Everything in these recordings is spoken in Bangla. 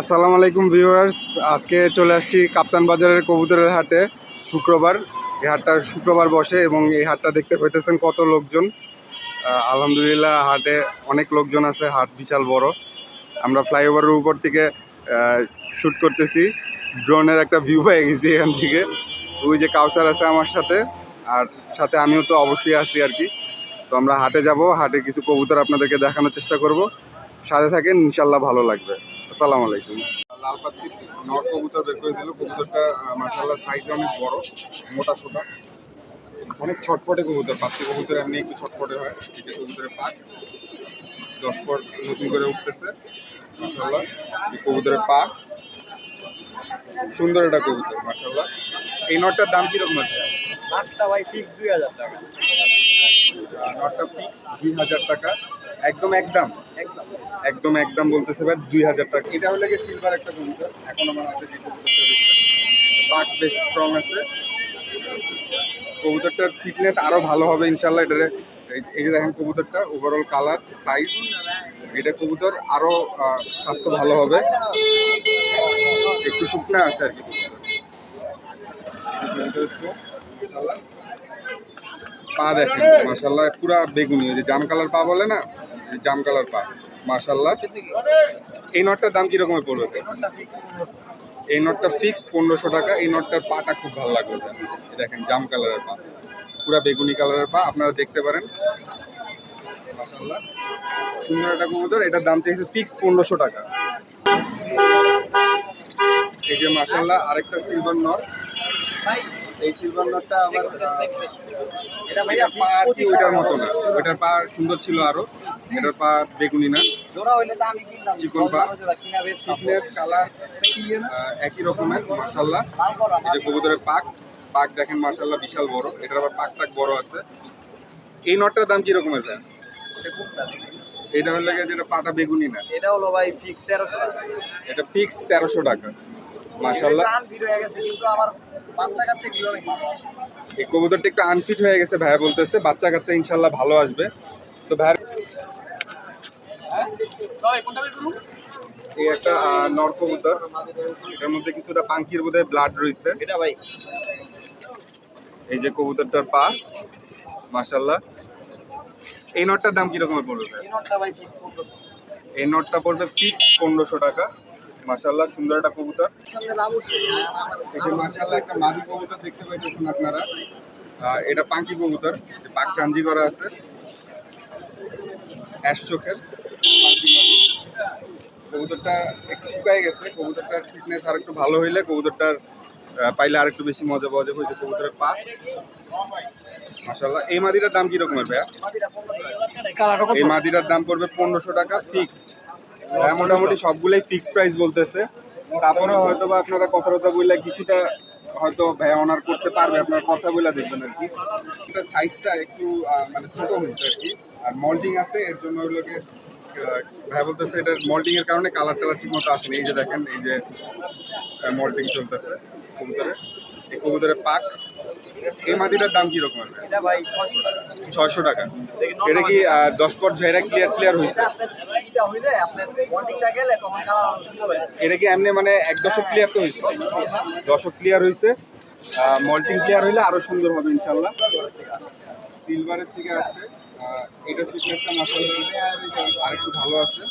আসসালামু আলাইকুম ভিউয়ার্স। আজকে চলে আসছি কাপ্তান বাজারের কবুতরের হাটে। শুক্রবার, এই হাটটা শুক্রবার বসে এবং এই হাটটা দেখতে পেতেছেন কত লোকজন। আলহামদুলিল্লাহ, হাটে অনেক লোকজন আছে, হাট বিশাল বড়। আমরা ফ্লাইওভারের উপর থেকে শ্যুট করতেছি। ড্রোনের একটা ভিউ পেয়ে গেছি এখান থেকে। ওই যে কাউসার আছে আমার সাথে, আর সাথে আমিও তো অবশ্যই আছি আর কি। তো আমরা হাটে যাব, হাটে কিছু কবুতর আপনাদেরকে দেখানোর চেষ্টা করব। সাথে থাকেন, ইনশাল্লাহ ভালো লাগবে। আসসালামু আলাইকুম। লাল পাত্রি নর কবুতর বের করে দিল। কবুতরটা মার্শাল্লাহ সাইজে অনেক বড় মোটা সোটা। অনেক ছটফটে কবুতর পাত্রি কবুতর এমনি একটু ছটফটে হয় এই যে কবুতরের পাক। দশ পর নতুন করে উঠতেছে মার্শাল্লাহ এই কবুতরের পা। সুন্দর একটা কবুতর মার্শাল্লাহ এই নটটার দাম কীরকম আছে? আটটা ভাই ফিক্স দুই হাজার টাকা। নটটা ফিক্স দুই হাজার টাকা। একদম একদম একদম একদম বলতেছে ভাই দুই হাজার টাকা। এটা হলে গিয়ে সিলভার একটা কবুতর এখন আমার হাতে যে কবুতরটা পাক বেশ স্ট্রং আছে। কবুতরটার ফিটনেস আরও ভালো হবে ইনশাল্লাহ এটারে। এই- যে দেখেন কবুতরটা ওভারঅল কালার সাইজ এটা কবুতর আরও আহ, স্বাস্থ্য ভালো হবে। একটু শুকনা আছে আর কি। পা দেখেন মাশাল্লাহ পুরা বেগুনি ওই যে জাম কালার পা বলে না? জাম কালার পা মার্শাল্লাহ এই নটটার দাম কিরকমের পড়বে? এই নটটা ফিক্সড পনেরোশো টাকা। এই নটটার পাটা খুব ভালো লাগবে। দেখেন, জাম কালারের পা। পুরা বেগুনি কালারের পা। আপনারা দেখতে পারেন। সুন্দর একটা এটার দাম চাইছে ফিক্সড পনেরোশো টাকা। এই যে মাশাল্লাহ আরেকটা সিলভার নট। এই সিলভার নটটা আবার এটা পা আর কি ওইটার মতো না। ওইটার পা সুন্দর ছিল আরও। এটার পা বেগুনি না। চিকন পা। ফিটনেস কালার একই রকমের করা এই যে কবুতরের পাক পাক দেখেন মাশাল্লাহ বিশাল বড়। এটার আবার পাক টাক বড় আছে। এই নটটার দাম কি রকমের দেন এটা হলো যেটা পাটা বেগুনি না। এটা হলো ভাই ফিক্স তেরোশো টাকা। এটা ফিক্স তেরোশো টাকা। হয়ে আসে এই কবুতরটা একটু আনফিট হয়ে গেছে ভাইয়া বলতেছে বাচ্চা কাচ্চা ইনশাল্লাহ ভালো আসবে। তো এই একটা নর কবুতর। এটার মধ্যে কিছুটা পাঙ্কির বোধহয় ব্লাড রয়েছে। এই যে কবুতরটার পা মাশাল্লাহ এই নটটার দাম কিরকমের পড়বে এই নটটা পড়বে ফিক্সড পনেরোশো টাকা। মাশাল্লাহ সুন্দর একটা কবুতর। এই যে মাশাল্লাহ একটা মাদি কবুতর দেখতে পাইতেছেন আপনারা। এটা পাঙ্কি কবুতর যে পাক চাঞ্জি করা আছে। অ্যাশ চোখের কবুতরটা একটু শুকায় গেছে কবুতরটার ফিটনেস আর একটু ভালো হইলে কবুতরটার পাইলে আর একটু বেশি মজা পাওয়া যাবে ওই যে কবুতরের পা। মাশাল্লাহ এই মাদিটার দাম কিরকমের ভাইয়া? এই মাদিটার দাম পড়বে পনেরোশো টাকা ফিক্সড হ্যাঁ মোটামুটি সবগুলোই ফিক্সড প্রাইস বলতেছে। তারপরে হয়তো বা আপনারা কথা কথা বললে কিছুটা হয়তো ভাইয়া অনার করতে পারবে, আপনার কথা বলে দেখবেন আর কি। এটা সাইজটা একটু মানে ছোট হয়েছে আর কি। আর মল্টিং আছে, এর জন্য ওগুলোকে ভাইয়া বলতেছে এটার মল্টিং এর কারণে কালার টালার ঠিক মতো আসেনি। এই যে দেখেন, এই যে মল্টিং চলতেছে। কবুতরে এই কবুতরের পাক। এই মাটিটার দাম কীরকম হবে? এটা ভাই ছয়শো টাকা। ছয়শো টাকা। এটা কি দশ পর ঝেড়া ক্লিয়ার ক্লিয়ার হয়েছে? হয়ে এটা কি এমনি মানে এক দশক ক্লিয়ার তো হয়েছে? দশক ক্লিয়ার হয়েছে। মল্টিং ক্লিয়ার হইলে আরও সুন্দর হবে ইনশাল্লাহ সিলভারের থেকে আসছে। এটার ফিটনেসটা মাসাল্লাহ আর একটু ভালো আছে।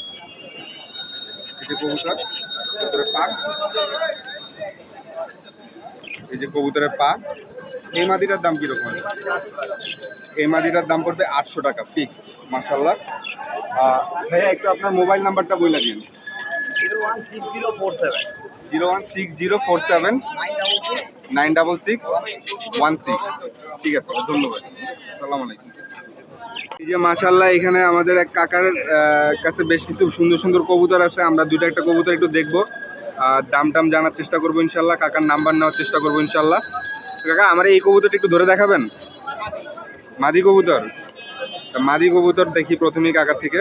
যে কবুতর কবুতরের পা এই যে কবুতরের পা এই মাদিটার দাম কীরকম? এই মাদিটার দাম পড়বে আটশো টাকা ফিক্সড মাসাল্লাহ ভাইয়া, একটু আপনার মোবাইল নাম্বারটা বলে দিন। Zero one six zero four seven. Zero one six zero four seven. Nine double six one six. ঠিক আছে, ধন্যবাদ। আসসালামু আলাইকুম। এই যে মাশাল্লাহ এখানে আমাদের এক কাকার কাছে বেশ কিছু সুন্দর সুন্দর কবুতর আছে। আমরা দুটো একটা কবুতর একটু দেখব। আর দাম টাম জানার চেষ্টা করব ইনশাল্লাহ কাকার নাম্বার নেওয়ার চেষ্টা করব ইনশাল্লাহ কাকা, আমার এই কবুতরটা একটু ধরে দেখাবেন? মাদি কবুতর। মাদি কবুতর দেখি প্রথমেই কাকার থেকে।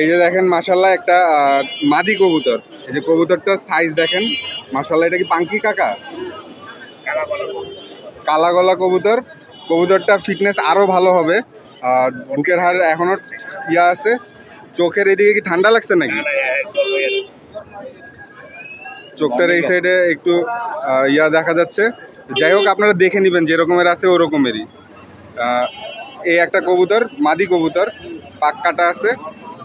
এই যে দেখেন মাশাল্লাহ একটা মাদি কবুতর। এই যে কবুতরটার সাইজ দেখেন মাশাল্লাহ এটা কি পাঙ্কি কাকা? কালা গলা কবুতর। কবুতরটার ফিটনেস আরও ভালো হবে। আর বুকের হাড় এখনও ইয়া আছে। চোখের এদিকে কি ঠান্ডা লাগছে নাকি? চোখটার এই সাইডে একটু ইয়া দেখা যাচ্ছে। যাই হোক, আপনারা দেখে নেবেন যে রকমের আছে, ওরকমেরই। এই একটা কবুতর, মাদি কবুতর, পাক কাটা আছে,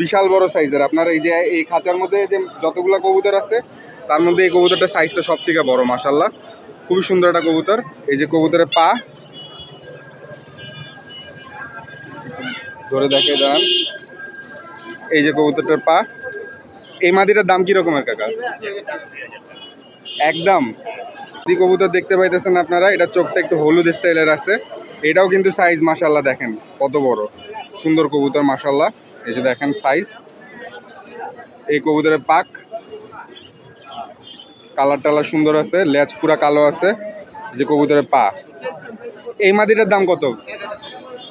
বিশাল বড় সাইজের আপনার এই যে, এই খাঁচার মধ্যে যে যতগুলো কবুতর আছে, তার মধ্যে এই কবুতরটার সাইজটা সব থেকে বড় মাসাল্লাহ খুবই সুন্দর একটা কবুতর। এই যে কবুতরের পা। ধরে দেখে দাঁড়ান। এই যে কবুতরটার পা। এই মাদিটার দাম কি রকমের কাকা? একদম। দি কবুতর দেখতে পাইতেছেন আপনারা, এটা চোখটা একটু হলুদ স্টাইলের আছে। এটাও কিন্তু সাইজ মাশাল্লাহ দেখেন, কত বড়। সুন্দর কবুতর মাশাল্লাহ এই যে দেখেন সাইজ এই কবুতরের পাক। কালার টালার সুন্দর আছে, লেজ পুরা কালো আছে। যে কবুতরের পা। এই মাদিটার দাম কত?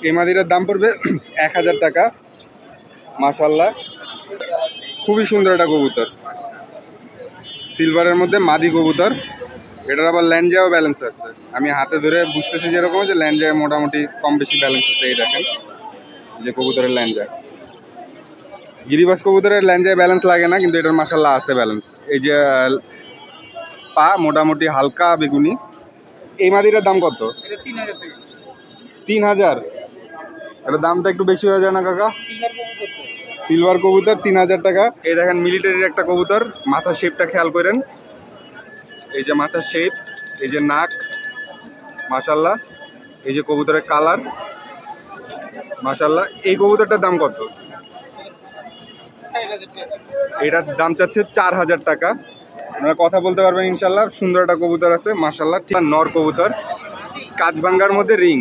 এই মাদিটার দাম পড়বে এক হাজার টাকা। মাশাল্লাহ খুবই সুন্দর একটা কবুতর। সিলভারের মধ্যে মাদি কবুতর। এটার আবার ল্যাঞ্জাও ব্যালেন্স আছে। আমি হাতে ধরে বুঝতেছি যেরকম যে ল্যাঞ্জায় মোটামুটি কম বেশি ব্যালেন্স আছে এই দেখেন। যে কবুতরের ল্যাঞ্জা। গিরিবাস কবুতরের ল্যাঞ্জায় ব্যালেন্স লাগে না কিন্তু এটার মাসাল্লাহ আছে ব্যালেন্স এই যে পা মোটামুটি হালকা বেগুনি। এই মাদিটার দাম কত? তিন হাজার এটার দামটা একটু বেশি হয়ে যায় না কাকা? সিলভার কবুতর, তিন হাজার টাকা। এই দেখেন মিলিটারির একটা কবুতর। মাথার শেপটা খেয়াল করেন। এই যে মাথার শেপ এই যে নাক, মাশাল্লাহ। এই যে কবুতরের কালার মাশাল্লাহ। এই কবুতরটার দাম কত? এটার দাম চাচ্ছে চার হাজার টাকা। আপনারা কথা বলতে পারবেন, ইনশাল্লাহ। সুন্দর একটা কবুতর আছে, মাশাল্লাহ। ঠিক নর কবুতর। কাঁচভাঙ্গার মধ্যে রিং।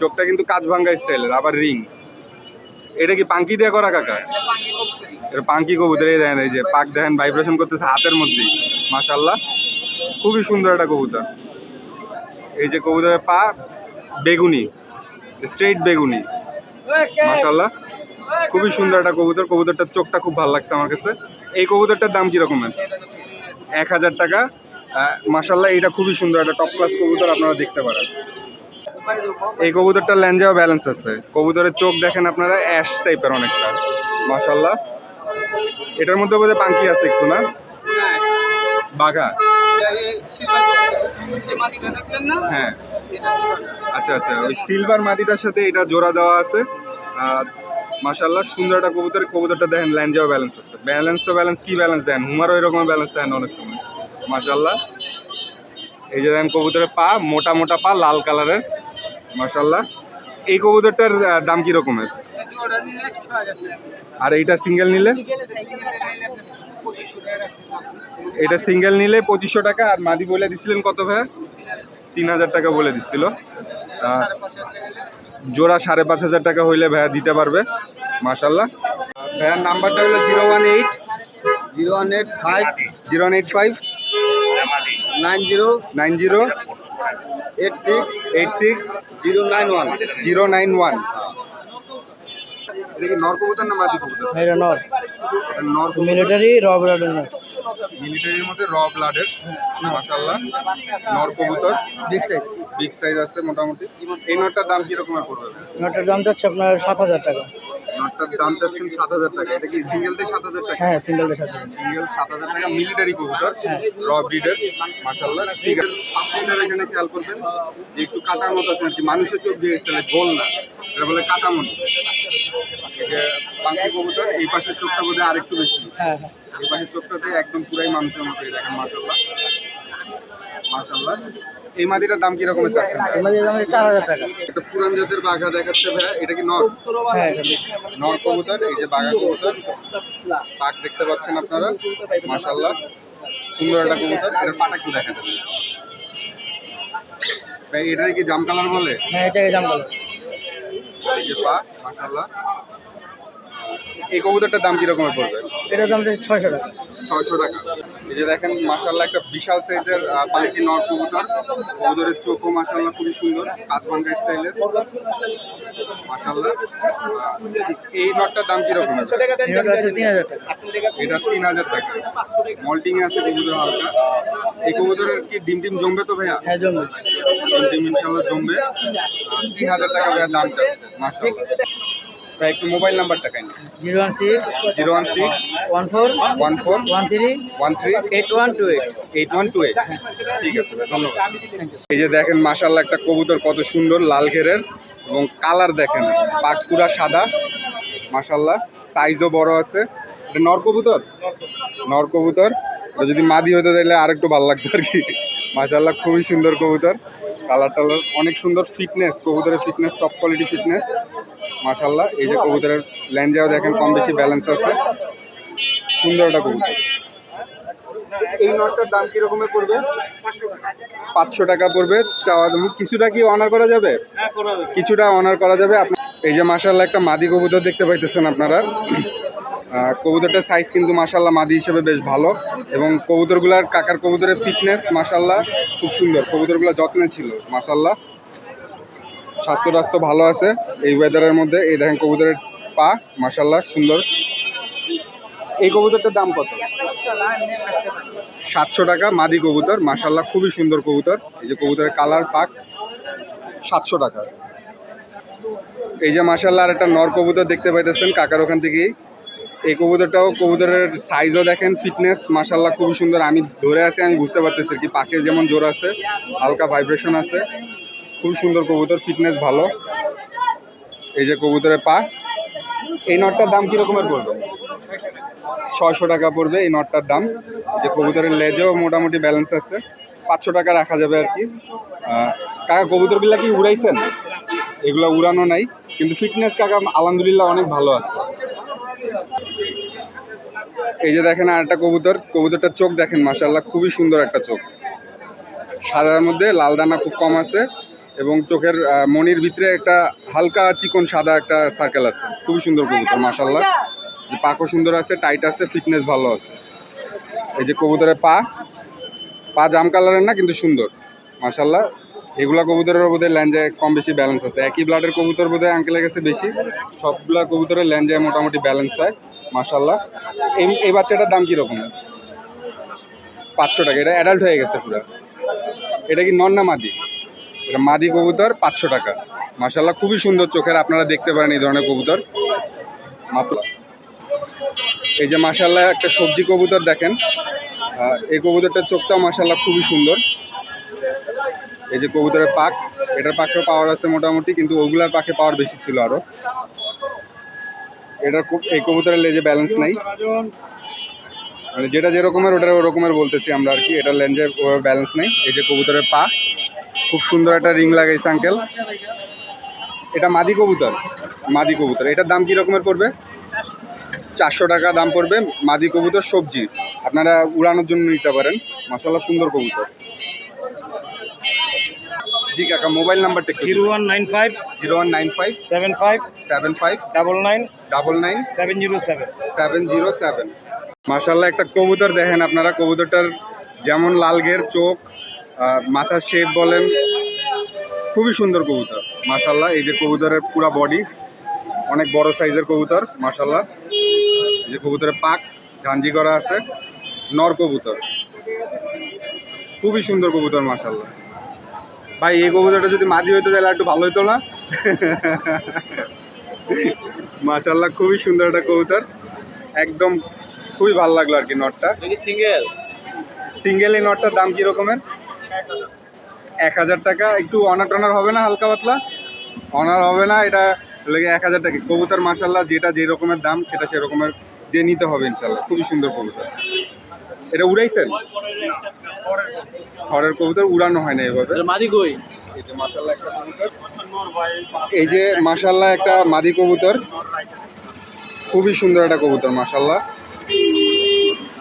চোখটা কিন্তু কাঁচভাঙ্গা স্টাইলের আবার রিং। এটা কি পাঙ্কি দিয়ে করা কাকা? এটা পাঙ্কি কবুতর এই দেখেন এই যে পাক দেখেন ভাইব্রেশন করতেছে হাতের মধ্যেই মাশাল্লাহ খুবই সুন্দর একটা কবুতর। এই যে কবুতরের পা বেগুনি স্ট্রেইট বেগুনি মাশাল্লাহ খুবই সুন্দর একটা কবুতর কবুতরটার চোখটা খুব ভালো লাগছে আমার কাছে। এই কবুতরটার দাম কীরকমের? এক হাজার টাকা। মাশাল্লাহ এটা খুবই সুন্দর একটা টপ ক্লাস কবুতর আপনারা দেখতে পারেন। এই কবুতরটার ল্যাঞ্জাও ব্যালেন্স আছে। কবুতরের চোখ দেখেন আপনারা অ্যাশ টাইপের অনেকটা। মাশাল্লাহ এটার মধ্যে বোধহয় পাঙ্কি আছে একটু, না? বাঘা? হ্যাঁ। আচ্ছা আচ্ছা ওই সিলভার মাটিটার সাথে এটা জোড়া দেওয়া আছে। আর মাশাল্লাহ সুন্দর একটা কবুতর। কবুতরটা দেখেন, ল্যাঞ্জাও ব্যালেন্স আছে। ব্যালেন্স তো ব্যালেন্স কি ব্যালেন্স দেন? হুমারও এরকম ব্যালেন্স দেন অনেক সময়। মাশাল্লাহ এই যে দেখেন, কবুতরের পা, মোটা মোটা পা, লাল কালারের মাশাল্লাহ এই কবুতরটার দাম কি রকমের? আর এইটা সিঙ্গেল নিলে? এটা সিঙ্গেল নিলে পঁচিশশো টাকা, আর মাদি বলে দিছিলেন কত ভাইয়া? তিন হাজার টাকা বলে দিচ্ছিল জোড়া সাড়ে পাঁচ হাজার টাকা হইলে ভাইয়া দিতে পারবে মাশাল্লাহ ভাইয়ার নাম্বারটা হলো zero one eight, zero one eight five, zero one eight five, nine zero nine zero eight six eight six zero nine one zero nine one এটা কি নর কবুতর না মাদি কবুতর? এটা নর। নর মিলিটারি নর। মিলিটারির মধ্যে র ব্লাডের মাশাল্লাহ নর কবুতর। বিগ সাইজ বিগ সাইজ আছে মোটামুটি। এই দাম কি রকমের পড়বে? নটার দাম যাচ্ছে আপনার সাত হাজার টাকা। নটটার দাম চাচ্ছেন সাত হাজার টাকা। এটা কি সিঙ্গেলতে সাত হাজার টাকা? হ্যাঁ সিঙ্গেলের সাথে সিঙ্গেল সাত হাজার টাকা মিলিটারি কবুতর র ব্রিডের মাশাল্লাহ ঠিক আছে। আপনার এখানে খেয়াল করবেন যে একটু কাটার মতো আছে নাকি? মানুষের চোখ দিয়ে এসেছে গোল না। এটা বলে কাটা মতো এই বাংলা কবুতর এই পাশের চোখটা বোধহয় আরেকটু বেশি। হ্যাঁ হ্যাঁ। এই পাশের চোখটাতে একদম পুরাই মানুষের মতো দেখেন মাশাল্লাহ মাশাল্লাহ এই মাদিটার দাম কি রকমের চাচ্ছেন আমাদের দাম হচ্ছে চার হাজার টাকা। একটা পুরান জাতের বাঘা দেখাচ্ছে ভাইয়া এটা কি নর? হ্যাঁ নর কবুতর এই যে বাঘা কবুতর। পাক দেখতে পাচ্ছেন আপনারা মাশাল্লাহ সুন্দর একটা কবুতর এটার পাটা একটু দেখা দেবেন ভাই এটার কি জাম কালার বলে? হ্যাঁ এটাকে দাম বলো। এই যে পা মাশাল্লাহ এই কবুতরটার দাম কি রকমের পড়বে? এটার দাম ছয়শো টাকা। ছয়শো টাকা। এই যে দেখেন মাশাল্লাহ একটা বিশাল সাইজের পাখি নর কবুতর। কবুতরের চোখও মাশাল্লাহ খুবই সুন্দর কাঁচভাঙ্গা স্টাইলের। মাশাল্লাহ আহ, এই নটটার দাম কীরকম? এটা তিন হাজার টাকা। মল্টিং এ আছে কবুতর হালকা। এই কবুতরের কি ডিম টিম জমবে তো ভাইয়া? হ্যাঁ ডিম টিম ইনশাল্লাহ জমবে। তিন হাজার টাকা ভাইয়া দাম চাচ্ছে মাশাল্লাহ ভাই একটু মোবাইল নাম্বারটা কেন zero one six zero one six one four one four one three one three eight one two eight. Eight one two eight. ঠিক আছে ধন্যবাদ। এই যে দেখেন মাশাল্লাহ একটা কবুতর কত সুন্দর লাল ঘেরের এবং কালার দেখেন পাট পুরা সাদা মাশাল্লাহ সাইজও বড় আছে। এটা নর কবুতর? নর কবুতর। যদি মাদি হতে তাহলে আরেকটু ভালো লাগতো আর কি। মাশাল্লাহ খুবই সুন্দর কবুতর। কালার টালার অনেক সুন্দর ফিটনেস কবুতরের ফিটনেস টপ কোয়ালিটি ফিটনেস মাশাল্লাহ এই যে কবুতরের ল্যান্ডেও দেখেন, কম বেশি ব্যালেন্স আছে। সুন্দর একটা কবুতর। এই নটটার দাম কি রকমের পড়বে? পাঁচশো টাকা পড়বে। চাওয়া কিছুটা কি অনার করা যাবে? কিছুটা অনার করা যাবে। আপ- এই যে মাশাল্লাহ একটা মাদি কবুতর দেখতে পাইতেছেন আপনারা। কবুতরটার সাইজ কিন্তু মাশাল্লাহ মাদি হিসেবে বেশ ভালো। এবং কবুতরগুলার কাকার কবুতরের ফিটনেস মাশাল্লাহ খুব সুন্দর। কবুতরগুলো যত্নে ছিল মাশাল্লাহ স্বাস্থ্য টাস্থ্য ভালো আছে, এই ওয়েদারের মধ্যে, এই দেখেন কবুতরের পা মাশাল্লাহ সুন্দর। এই কবুতরটার দাম কত? সাতশো টাকা, মাদি কবুতর মাশাল্লাহ খুবই সুন্দর কবুতর। এই যে কবুতরের কালার পাক, সাতশো টাকা। এই যে মাশাল্লাহ আর একটা নর কবুতর দেখতে পাইতেছেন কাকার ওখান থেকেই। এই কবুতরটাও, কবুতরের সাইজও দেখেন ফিটনেস মাশাল্লাহ খুবই সুন্দর। আমি ধরে আছি, আমি বুঝতে পারতেছি কি পাখে যেমন জোর আছে, হালকা ভাইব্রেশন আছে। খুব সুন্দর কবুতর ফিটনেস ভালো। এই যে কবুতরের পা, এই নটটার দাম কীরকমের পড়বে? ছয়শো টাকা পড়বে এই নটটার দাম। যে কবুতরের লেজেও মোটামুটি ব্যালেন্স আছে, পাঁচশো টাকা রাখা যাবে আর কি। কাকা, কবুতরগুলো কি উড়াইছেন? এগুলো উড়ানো নাই, কিন্তু ফিটনেস কাকা, আলহামদুলিল্লাহ অনেক ভালো আছে। এই যে দেখেন আর একটা কবুতর, কবুতরটার চোখ দেখেন মাসাল্লাহ খুবই সুন্দর একটা চোখ। সাদার মধ্যে লাল দানা খুব কম আছে এবং চোখের মনির ভিতরে একটা হালকা চিকন সাদা একটা সার্কেল আছে। খুবই সুন্দর কবুতর মাসাল্লাহ পাকও সুন্দর আছে টাইট আছে ফিটনেস ভালো আছে। এই যে কবুতরের পা পা জাম কালারের না, কিন্তু সুন্দর মাসাল্লাহ এগুলা কবুতরের বোধহয় ল্যাঞ্জে কম বেশি ব্যালেন্স আছে। একই ব্লাডের কবুতর বোধহয় আঙ্কেলের কাছে বেশি। সবগুলা কবুতরের ল্যাঞ্জে মোটামুটি ব্যালেন্স হয় মাসাল্লাহ এই এই বাচ্চাটার দাম কীরকম? পাঁচশো টাকা, এটা অ্যাডাল্ট হয়ে গেছে পুরো। এটা কি নন না মাদি এটা মাদি কবুতর, পাঁচশো টাকা। মাসাল্লাহ খুবই সুন্দর চোখের, আপনারা দেখতে পারেন এই ধরনের কবুতর। এই যে মাসাল্লাহ একটা সবজি কবুতর দেখেন। এই কবুতরটার চোখটাও মাসাল্লাহ খুবই সুন্দর। এই যে কবুতরের পাক, এটার পাকেও পাওয়ার আছে মোটামুটি, কিন্তু ওগুলার পাকে পাওয়ার বেশি ছিল আরও। এটার এই কবুতরের লেজে ব্যালেন্স নাই। মানে যেটা যেরকমের ওটা ওরকমের বলতেছি আমরা আর কি, এটার লেঞ্জে ব্যালেন্স নেই। এই যে কবুতরের পা খুব সুন্দর একটা রিং লাগাইছে আঙ্কেল এটা মাদি কবুতর মাদি কবুতর। এটার দাম কি রকমের পড়বে? চারশো টাকা দাম পড়বে মাদি কবুতর সবজি। আপনারা উড়ানোর জন্য নিতে পারেন। মশালা সুন্দর কবুতর। জি কাকা মোবাইল নাম্বারটা zero one nine five zero one nine five seven five seven five double nine double nine seven zero seven. Seven zero seven. মার্শাল্লাহ একটা কবুতর দেখেন আপনারা। কবুতরটার যেমন লাল ঘের চোখ মাথার শেপ বলেন খুবই সুন্দর কবুতর মার্শাল্লাহ এই যে কবুতরের পুরা বডি অনেক বড় সাইজের কবুতর মার্শাল্লাহ এই যে কবুতরের পাক ঝাঞ্জি করা আছে নর কবুতর। খুবই সুন্দর কবুতর মার্শাল্লাহ ভাই এই কবুতরটা যদি মাদি হইতো তাহলে একটু ভালো হতো না? মার্শাল্লাহ খুবই সুন্দর একটা কবুতর। একদম খুবই ভালো লাগল আর কি নটটা। সিঙ্গেল সিঙ্গেল এই নটটার দাম কি রকমের? এক হাজার টাকা। একটু অনার টনার হবে না হালকা পাতলা? অনার হবে না এটা লেগে এক হাজার টাকা। কবুতর মাসাল্লাহ যেটা যে রকমের দাম সেটা সেরকমের দিয়ে নিতে হবে ইনশাল্লাহ খুবই সুন্দর কবুতর। এটা উড়াইছেন? খড়ের কবুতর উড়ানো হয় না এভাবে। এই যে মাসাল্লাহ একটা এই যে মাসাল্লাহ একটা মাদি কবুতর। খুবই সুন্দর একটা কবুতর মাসাল্লাহ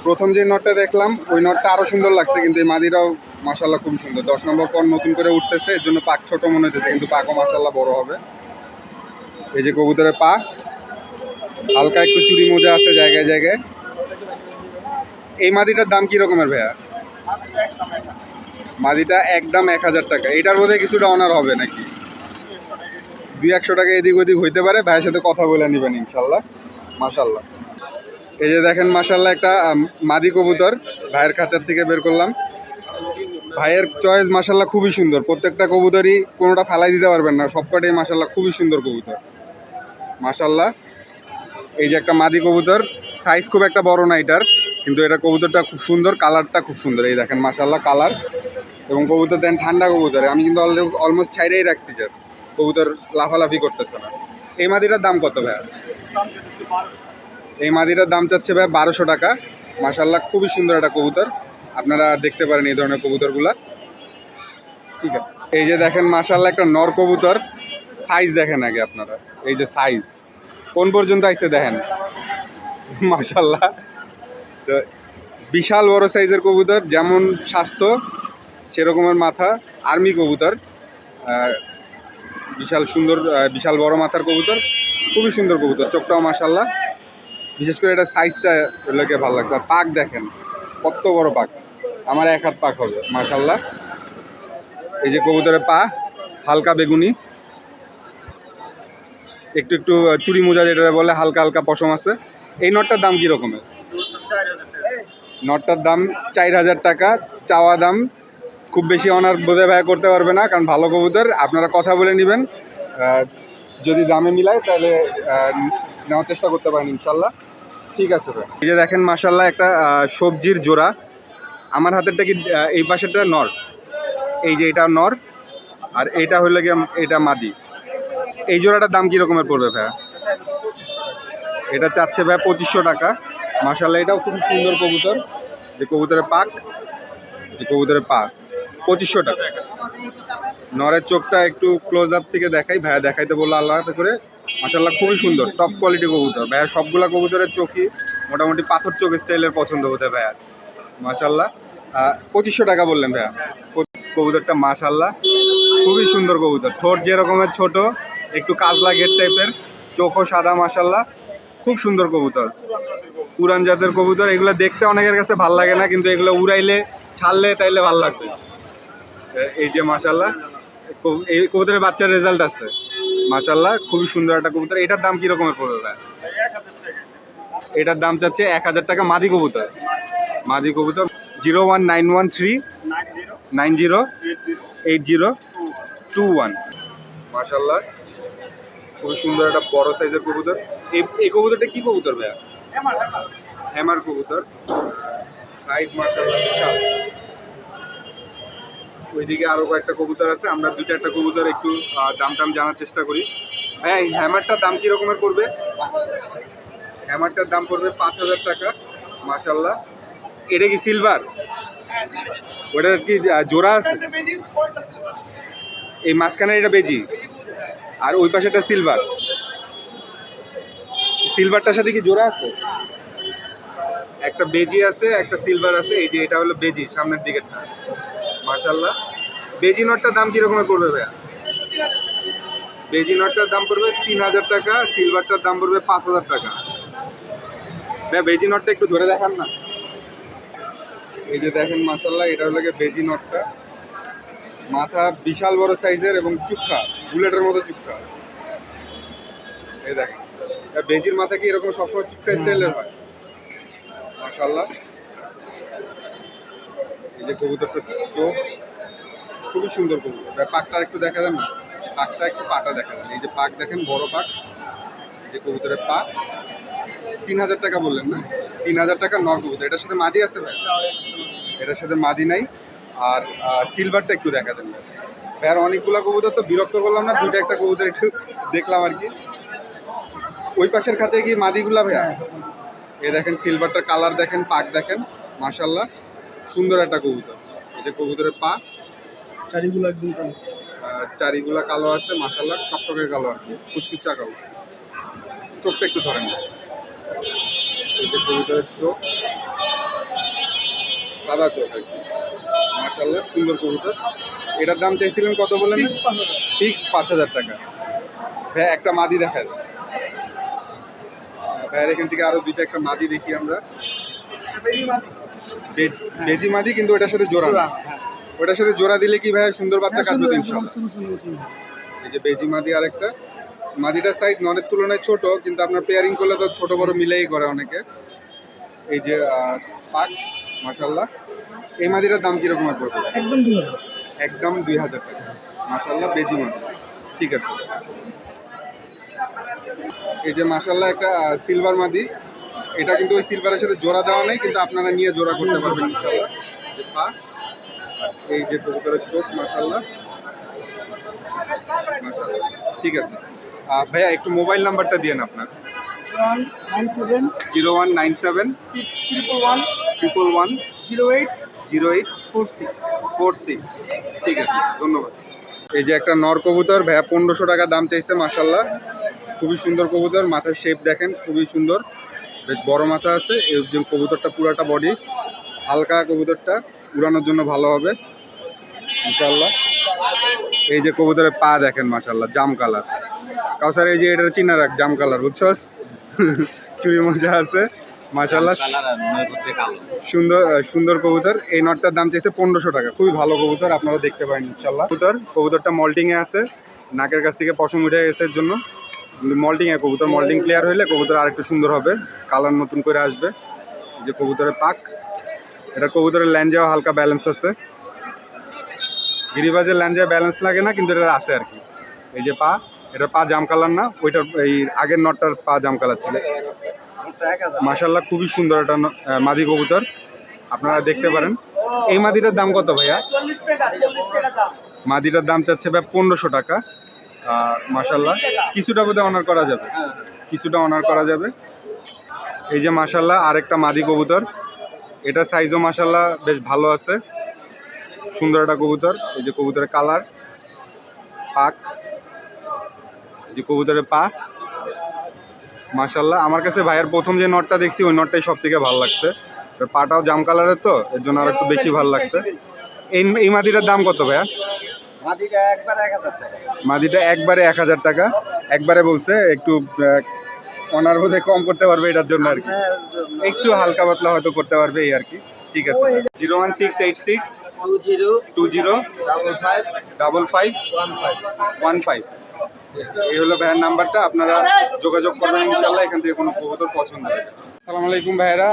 প্রথম যে নটটা দেখলাম ওই নটটা আরও সুন্দর লাগছে কিন্তু এই মাদিরাও মাসাল্লাহ খুবই সুন্দর। দশ নম্বর পর নতুন করে উঠতেছে, এর জন্য পাক ছোট মনে হতেছে কিন্তু পাকও মাসাল্লাহ বড় হবে। এই যে কবুতরের পা, হালকা একটু চুরি মোজা আছে জায়গায় জায়গায়। এই মাদিটার দাম কি রকমের ভাইয়া? মাদিটা একদম এক হাজার টাকা। এটার বোধহয় কিছুটা অনার হবে নাকি? দুই একশো টাকা এদিক ওদিক হইতে পারে, ভাইয়ের সাথে কথা বলে নেবেন ইনশাল্লাহ মাশাল্লাহ এই যে দেখেন মাশাল্লাহ একটা মাদি কবুতর, ভাইয়ের খাঁচার থেকে বের করলাম। ভাইয়ের চয়েস মাশাল্লাহ খুবই সুন্দর। প্রত্যেকটা কবুতরই কোনোটা ফেলাই দিতে পারবেন না। সবকটাই মাশাল্লাহ খুবই সুন্দর কবুতর। মাশাল্লাহ এই যে একটা মাদি কবুতর সাইজ খুব একটা বড় না এটার, কিন্তু এটা কবুতরটা খুব সুন্দর কালারটা খুব সুন্দর। এই দেখেন মাশাল্লাহ কালার এবং কবুতর দেন ঠান্ডা কবুতর। আমি কিন্তু অলমোস্ট ছাইড়েই রাখছি জাস্ট কবুতর লাফালাফি করতেছে না। এই মাদিটার দাম কত ভাইয়া? এই মাদিটার দাম চাচ্ছে ভাই বারোশো টাকা। মাশাল্লাহ খুবই সুন্দর একটা কবুতর। আপনারা দেখতে পারেন এই ধরনের কবুতরগুলা। ঠিক আছে। এই যে দেখেন মাশাল্লাহ একটা নর কবুতর। সাইজ দেখেন আগে আপনারা। এই যে সাইজ কোন পর্যন্ত আইসে দেখেন? মাশাল্লাহ তো বিশাল বড় সাইজের কবুতর, যেমন স্বাস্থ্য, সেরকমের মাথা আর্মি কবুতর বিশাল সুন্দর বিশাল বড় মাথার কবুতর, খুবই সুন্দর কবুতর, চোখটাও মাশাল্লাহ বিশেষ করে এটা সাইজটা লোকে ভালো লাগছে। আর পাক দেখেন, কত বড় পাক। আমার এক হাত পাক হবে মাশাল্লাহ এই যে কবুতরের পা, হালকা বেগুনি। একটু একটু চুরি মোজা যেটা বলে, হালকা হালকা পশম আছে। এই নটটার দাম কি রকমের নটটার দাম চার হাজার টাকা, চাওয়া দাম খুব বেশি অনার বোধে ব্যয় করতে পারবে না, কারণ ভালো কবুতর, আপনারা কথা বলে নেবেন। যদি দামে মিলায় তাহলে নেওয়ার চেষ্টা করতে পারেন ইনশাল্লাহ ঠিক আছে ভাই। এই যে দেখেন মাসাল্লাহ একটা সবজির জোড়া। আমার হাতেরটা কি এই পাশেরটা নর। এই যে এটা নর, আর এইটা হলো গিয়ে এটা মাদি। এই জোড়াটার দাম কি রকমের পড়বে ভাইয়া? এটা চাচ্ছে ভাই পঁচিশশো টাকা। মাসাল্লাহ এটাও খুব সুন্দর কবুতর। যে কবুতরের পাক, যে কবুতরের পাক পঁচিশশো টাকা। নরের চোখটা একটু ক্লোজ আপ থেকে দেখাই, ভাইয়া দেখাইতে বলল আল্লাহ করে। মাসাল্লাহ খুবই সুন্দর টপ কোয়ালিটি কবুতর। ভাইয়া সবগুলা কবুতরের চোখই মোটামুটি পাথর চোখ স্টাইলের পছন্দ হতে ভাইয়া। মাসাল্লাহ পঁচিশশো টাকা বললেন ভাইয়া। কবুতরটা মাসাল্লাহ খুবই সুন্দর কবুতর। ঠোঁট যেরকমের ছোট, একটু কাজলা ঘের টাইপের, চোখও সাদা মাসাল্লাহ খুব সুন্দর কবুতর। পুরান জাতের কবুতর। এগুলো দেখতে অনেকের কাছে ভালো লাগে না, কিন্তু এগুলো উড়াইলে, ছাড়লে তাইলে ভালো লাগবে। এই যে মাসাল্লাহ কবু- এই কবুতরের বাচ্চার রেজাল্ট আছে। মাসাল্লাহ খুবই সুন্দর একটা কবুতর। এটার দাম কিরকমের পড়বে ভাই? এটার দাম চাচ্ছে এক হাজার টাকা মাদি কবুতর। মাদি কবুতর, zero one nine one three, nine zero, eight zero, two one. মাসাল্লাহ খুবই সুন্দর একটা বড় সাইজের কবুতর। এই কবুতরটা কি কবুতর ভাইয়া? হ্যামার কবুতর। সাইজ মাসাল্লাহ বিশাল। ওইদিকে আরও কয়েকটা কবুতর আছে, আমরা দুইটা একটা কবুতর একটু দাম টাম জানার চেষ্টা করি। ভাইয়া, এই হ্যামারটার দাম কি রকমের পড়বে? হ্যামারটার দাম পড়বে পাঁচ হাজার টাকা মাসাল্লাহ এটা কি সিলভার ওটা কি জোড়া আছে? এই মাঝখানে এটা বেজি। আর ওই পাশেটা সিলভার সিলভারটার সাথে কি জোড়া আছে? একটা বেজি আছে, একটা সিলভার আছে, এই যে এটা হলো বেজি, সামনের দিকেরটা। মাশাল্লাহ বেজি নটটার দাম কিরকমের পড়বে ভাইয়া? বেজি নটটার দাম পড়বে তিন হাজার টাকা সিলভারটার দাম পড়বে পাঁচ হাজার টাকা। ভাইয়া, বেজি নটটা একটু ধরে দেখান না। এই যে দেখেন মাশাল্লাহ এটা হলো বেজি নটটা। মাথা বিশাল বড় সাইজের এবং চুক্কা বুলেটের মতো চুক্কা। এই দেখেন বেজির মাথা কি এরকম সবসময় চুক্কা স্টাইলের হয়? মাশাল্লাহ এই যে কবুতরটা চোখ খুবই সুন্দর কবুতর। পাকটা একটু দেখা দেন না? পাকটা একটু পাটা দেখা দেন এই যে পাক দেখেন বড় পাক। এই যে কবুতরের পা। তিন হাজার টাকা বললেন না? তিন হাজার টাকা নর কবুতর এটার সাথে মাদি আছে ভাই? এটার সাথে মাদি নাই। আর সিলভারটা একটু দেখা দেন ভাই। আর অনেকগুলো কবুতর তো বিরক্ত করলাম না দুটো একটা কবুতর একটু দেখলাম আর কি। ওই পাশের খাঁচায় কি মাদিগুলা ভাইয়া? এ দেখেন সিলভারটার কালার দেখেন পাক দেখেন মাশাল্লাহ সুন্দর একটা কবুতর। এই যে কবুতরের পা। চারিগুলো একদম কালো। চারিগুলা কালো আছে মাশাল্লাহ টকটকে কালো আর কি। কুচকুচা কালো। চোখটা একটু ধরেন। এই যে কবুতরের চোখ সাদা চোখ আর কি। মাশাল্লাহ সুন্দর কবুতর এটার দাম চাইছিলেন কত বললেন ফিক্স পাঁচ হাজার। টাকা। ভাই একটা মাদি দেখা যায় ভাইয়ের এখান থেকে আরও দুইটা একটা মাদি দেখি আমরা। বেজি বেজি। মাদি কিন্তু ওটার সাথে জোড়া। না ওটার সাথে জোড়া দিলে কি ভাই সুন্দর বাচ্চা কাটবে এই যে বেজি মাদি আরেকটা। মাদিটার সাইজ ননের তুলনায় ছোট কিন্তু আপনার পেয়ারিং করলে তো ছোট বড় মিলেই করে অনেকে। এই যে পাক মাশাল্লাহ এই মাদিটার দাম কিরকমের পড়বে একদম দুই হাজার। একদম দুই হাজার টাকা। মাশাল্লাহ বেজি মাদি ঠিক আছে। এই যে মাসাল্লাহ একটা সিলভার মাদি এটা কিন্তু ওই সিলভারের সাথে জোড়া দেওয়া নেই কিন্তু আপনারা নিয়ে জোড়া করতে পারবেন ইনশাল্লাহ পা এই যে কবুতরের চোখ মাসাল্লাহ ঠিক আছে। ভাইয়া একটু মোবাইল নাম্বারটা দিয়েন আপনার। Zero one nine seven triple one triple one zero eight zero eight four six four six. ঠিক আছে ধন্যবাদ। এই যে একটা নর কবুতর ভাইয়া পনেরোশো টাকা দাম চাইছে মাসাল্লাহ খুবই সুন্দর কবুতর মাথার শেপ দেখেন খুবই সুন্দর। বেশ বড় মাথা আছে এই যে কবুতরটা পুরাটা বডি হালকা কবুতরটা উড়ানোর জন্য ভালো হবে ইনশাল্লাহ এই যে কবুতরের পা দেখেন মাসাল্লাহ জাম কালার কাউসার এই যে এটা চিনা রাখ জাম কালার বুঝছস? চুরি মজা আছে কালো। সুন্দর সুন্দর কবুতর। এই নটটার দাম চাইছে পনেরোশো টাকা। খুবই ভালো কবুতর আপনারা দেখতে পারেন ইনশাল্লাহ কবুতর কবুতরটা মল্টিং এ আছে। নাকের কাছ থেকে পশম উঠে গেছে এর জন্য। মল্টিং এ কবুতর মল্টিং ক্লিয়ার হলে কবুতর আরেকটু সুন্দর হবে। কালার নতুন করে আসবে। যে কবুতরের পাক। এটা কবুতরের ল্যান্ডেও হালকা ব্যালেন্স আছে। গিরিবাজের ল্যান্ডে ব্যালেন্স লাগে না কিন্তু এটা আছে আর কি। এই যে পা। এটা পা জাম কালার না, ওইটার এই আগের নটটার পা জাম কালার ছিল। মাশাল্লাহ খুবই সুন্দর একটা মাদি কবুতর। আপনারা দেখতে পারেন। এই মাদিটার দাম কত ভাইয়া? মাদিটার দাম চাচ্ছে ভাই পনেরোশো টাকা। আর মাশাল্লাহ কিছুটা বোধহয় অনার করা যাবে। কিছুটা অনার করা যাবে। এই যে মাশাল্লাহ আরেকটা মাদি কবুতর। এটা সাইজও মাশাল্লাহ বেশ ভালো আছে। সুন্দর একটা কবুতর। এই যে কবুতরের কালার পাক। যে কবুতরের পা। মাশাল্লাহ আমার কাছে ভাইয়ের প্রথম যে নটটা দেখছি ওই নটটাই সব থেকে ভালো লাগছে। পাটাও জাম কালারের তো এর জন্য আর একটু বেশি ভালো লাগছে। এই এই মাদিটার দাম কত ভাইয়া? মাদিটা একবারে এক হাজার টাকা। একবারে বলছে একটু অনার বোধে কম করতে পারবে এটার জন্য আর কি। একটু হালকা পাতলা হয়তো করতে পারবে এই আর কি। ঠিক আছে zero one six eight six two zero two zero double five double five one five. One five. এই হলো ভাইয়ের নাম্বারটা আপনারা যোগাযোগ করবেন ইনশাল্লাহ এখান থেকে কোনো কবুতর পছন্দ হবে আসসালামু আলাইকুম ভাইয়েরা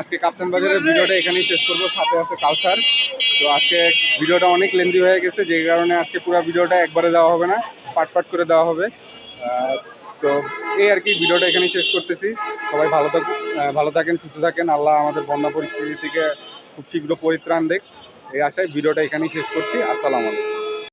আজকে কাপ্তান বাজারের ভিডিওটা এখানেই শেষ করব সাথে আছে কালসার তো আজকে ভিডিওটা অনেক লেন্দি হয়ে গেছে যে কারণে আজকে পুরো ভিডিওটা একবারে দেওয়া হবে না পাট পাট করে দেওয়া হবে। তো এই আর কি ভিডিওটা এখানেই শেষ করতেছি। সবাই ভালো আহ, ভালো থাকেন সুস্থ থাকেন আল্লাহ আমাদের বন্যা পরিস্থিতি থেকে খুব শীঘ্র পরিত্রাণ দেখ। এই আশায় ভিডিওটা এখানেই শেষ করছি আসসালামু আলাইকুম।